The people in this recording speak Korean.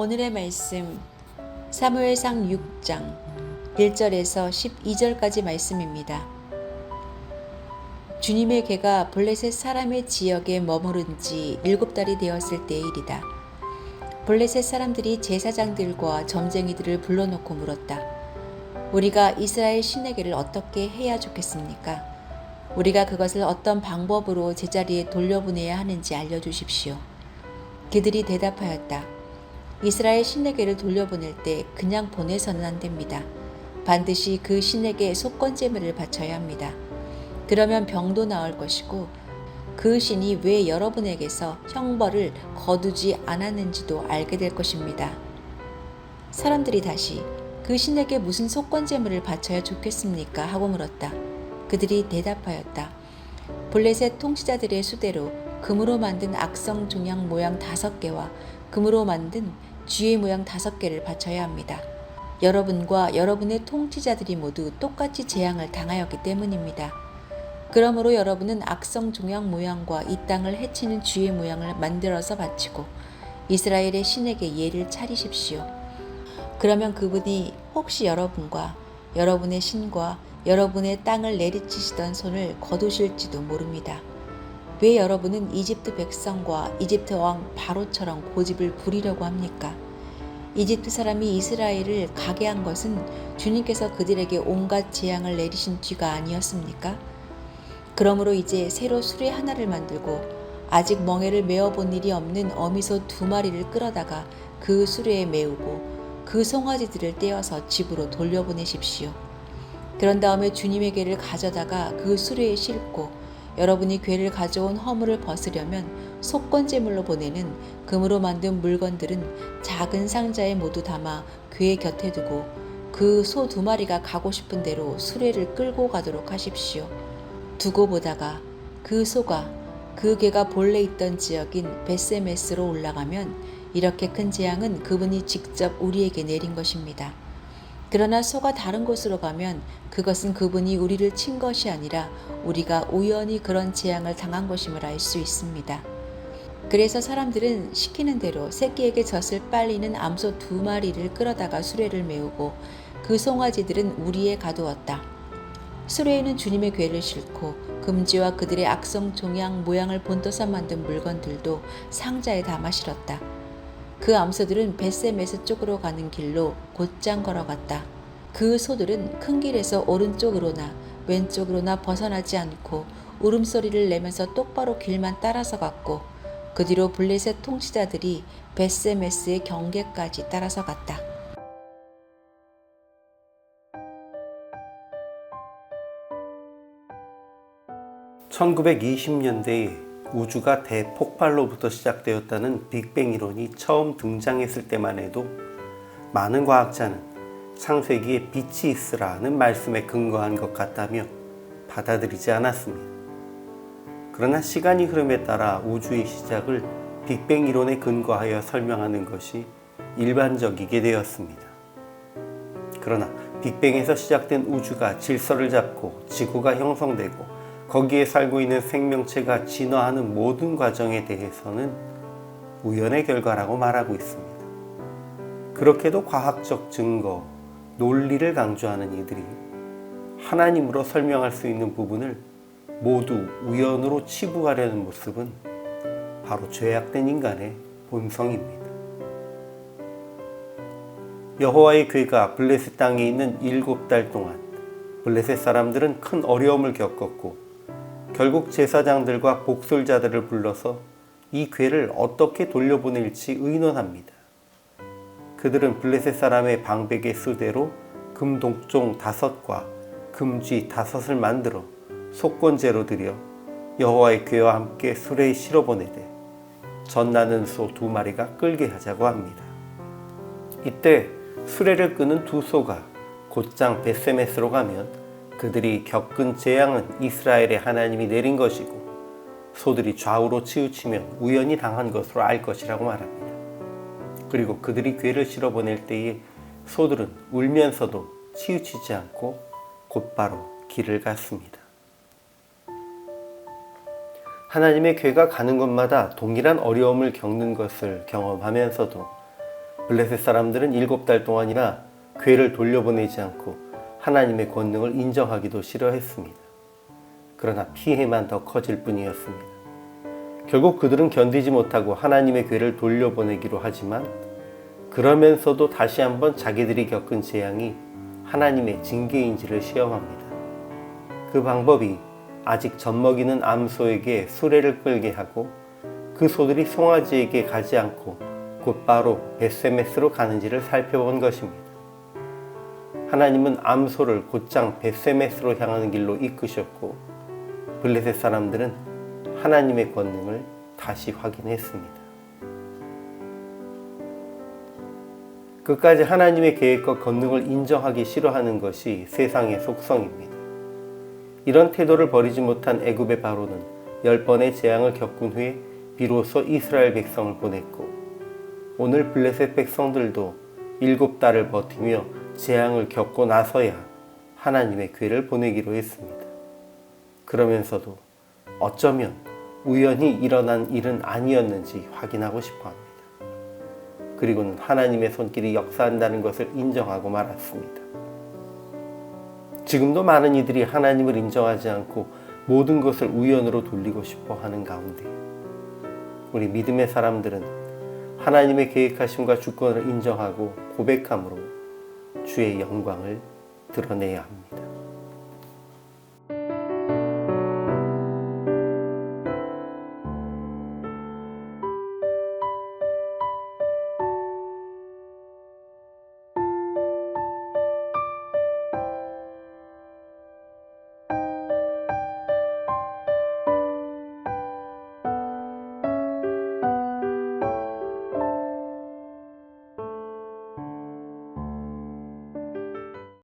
오늘의 말씀 사무엘상 6장 1절에서 12절까지 말씀입니다. 주님의 개가 블레셋 사람의 지역에 머무른 지 일곱 달이 되었을 때의 일이다. 블레셋 사람들이 제사장들과 점쟁이들을 불러놓고 물었다. 우리가 이스라엘 신에게를 어떻게 해야 좋겠습니까? 우리가 그것을 어떤 방법으로 제자리에 돌려보내야 하는지 알려주십시오. 그들이 대답하였다. 이스라엘 신에게를 돌려보낼 때 그냥 보내서는 안 됩니다. 반드시 그 신에게 속건 제물을 바쳐야 합니다. 그러면 병도 나을 것이고 그 신이 왜 여러분에게서 형벌을 거두지 않았는지도 알게 될 것입니다. 사람들이 다시 그 신에게 무슨 속건 제물을 바쳐야 좋겠습니까? 하고 물었다. 그들이 대답하였다. 블레셋 통치자들의 수대로 금으로 만든 악성 종양 모양 다섯 개와 금으로 만든 쥐의 모양 다섯 개를 바쳐야 합니다. 여러분과 여러분의 통치자들이 모두 똑같이 재앙을 당하였기 때문입니다. 그러므로 여러분은 악성 종양 모양과 이 땅을 해치는 쥐의 모양을 만들어서 바치고 이스라엘의 신에게 예를 차리십시오. 그러면 그분이 혹시 여러분과 여러분의 신과 여러분의 땅을 내리치시던 손을 거두실지도 모릅니다. 왜 여러분은 이집트 백성과 이집트 왕 바로처럼 고집을 부리려고 합니까? 이집트 사람이 이스라엘을 가게 한 것은 주님께서 그들에게 온갖 재앙을 내리신 뒤가 아니었습니까? 그러므로 이제 새로 수레 하나를 만들고 아직 멍에를 메어 본 일이 없는 어미소 두 마리를 끌어다가 그 수레에 메우고 그 송아지들을 떼어서 집으로 돌려보내십시오. 그런 다음에 주님의 괴를 가져다가 그 수레에 싣고 여러분이 괴를 가져온 허물을 벗으려면 속건제물로 보내는 금으로 만든 물건들은 작은 상자에 모두 담아 괴 곁에 두고 그 소 두 마리가 가고 싶은 대로 수레를 끌고 가도록 하십시오. 두고 보다가 그 소가 그 개가 본래 있던 지역인 베세메스로 올라가면 이렇게 큰 재앙은 그분이 직접 우리에게 내린 것입니다. 그러나 소가 다른 곳으로 가면 그것은 그분이 우리를 친 것이 아니라 우리가 우연히 그런 재앙을 당한 것임을 알 수 있습니다. 그래서 사람들은 시키는 대로 새끼에게 젖을 빨리는 암소 두 마리를 끌어다가 수레를 메우고 그 송아지들은 우리에 가두었다. 수레에는 주님의 괴를 싣고 금지와 그들의 악성 종양 모양을 본떠서 만든 물건들도 상자에 담아 실었다. 그 암소들은 베세메스 쪽으로 가는 길로 곧장 걸어갔다. 그 소들은 큰 길에서 오른쪽으로나 왼쪽으로나 벗어나지 않고 울음소리를 내면서 똑바로 길만 따라서 갔고 그 뒤로 블레셋 통치자들이 베세메스의 경계까지 따라서 갔다. (1920년대에) 우주가 대폭발로부터 시작되었다는 빅뱅 이론이 처음 등장했을 때만 해도 많은 과학자는 창세기에 빛이 있으라는 말씀에 근거한 것 같다며 받아들이지 않았습니다. 그러나 시간이 흐름에 따라 우주의 시작을 빅뱅 이론에 근거하여 설명하는 것이 일반적이게 되었습니다. 그러나 빅뱅에서 시작된 우주가 질서를 잡고 지구가 형성되고 거기에 살고 있는 생명체가 진화하는 모든 과정에 대해서는 우연의 결과라고 말하고 있습니다. 그렇게도 과학적 증거, 논리를 강조하는 이들이 하나님으로 설명할 수 있는 부분을 모두 우연으로 치부하려는 모습은 바로 죄악된 인간의 본성입니다. 여호와의 괴가 블레셋 땅에 있는 일곱 달 동안 블레셋 사람들은 큰 어려움을 겪었고 결국 제사장들과 복술자들을 불러서 이 괴를 어떻게 돌려보낼지 의논합니다. 그들은 블레셋 사람의 방백의 수대로 금독종 다섯과 금쥐 다섯을 만들어 속건제로 드려 여호와의 괴와 함께 수레에 실어 보내되 전나는 소 두 마리가 끌게 하자고 합니다. 이때 수레를 끄는 두 소가 곧장 베세메스로 가면 그들이 겪은 재앙은 이스라엘의 하나님이 내린 것이고 소들이 좌우로 치우치면 우연히 당한 것으로 알 것이라고 말합니다. 그리고 그들이 괴를 실어 보낼 때에 소들은 울면서도 치우치지 않고 곧바로 길을 갔습니다. 하나님의 괴가 가는 곳마다 동일한 어려움을 겪는 것을 경험하면서도 블레셋 사람들은 일곱 달 동안이나 괴를 돌려보내지 않고 하나님의 권능을 인정하기도 싫어했습니다. 그러나 피해만 더 커질 뿐이었습니다. 결국 그들은 견디지 못하고 하나님의 괴를 돌려보내기로 하지만 그러면서도 다시 한번 자기들이 겪은 재앙이 하나님의 징계인지를 시험합니다. 그 방법이 아직 젖먹이는 암소에게 수레를 끌게 하고 그 소들이 송아지에게 가지 않고 곧바로 베세메스로 가는지를 살펴본 것입니다. 하나님은 암소를 곧장 베세메스로 향하는 길로 이끄셨고 블레셋 사람들은 하나님의 권능을 다시 확인했습니다. 끝까지 하나님의 계획과 권능을 인정하기 싫어하는 것이 세상의 속성입니다. 이런 태도를 버리지 못한 애굽의 바로는 열 번의 재앙을 겪은 후에 비로소 이스라엘 백성을 보냈고 오늘 블레셋 백성들도 일곱 달을 버티며 재앙을 겪고 나서야 하나님의 괴를 보내기로 했습니다. 그러면서도 어쩌면 우연히 일어난 일은 아니었는지 확인하고 싶어 합니다. 그리고는 하나님의 손길이 역사한다는 것을 인정하고 말았습니다. 지금도 많은 이들이 하나님을 인정하지 않고 모든 것을 우연으로 돌리고 싶어 하는 가운데 우리 믿음의 사람들은 하나님의 계획하심과 주권을 인정하고 고백함으로 주의 영광을 드러내야 합니다.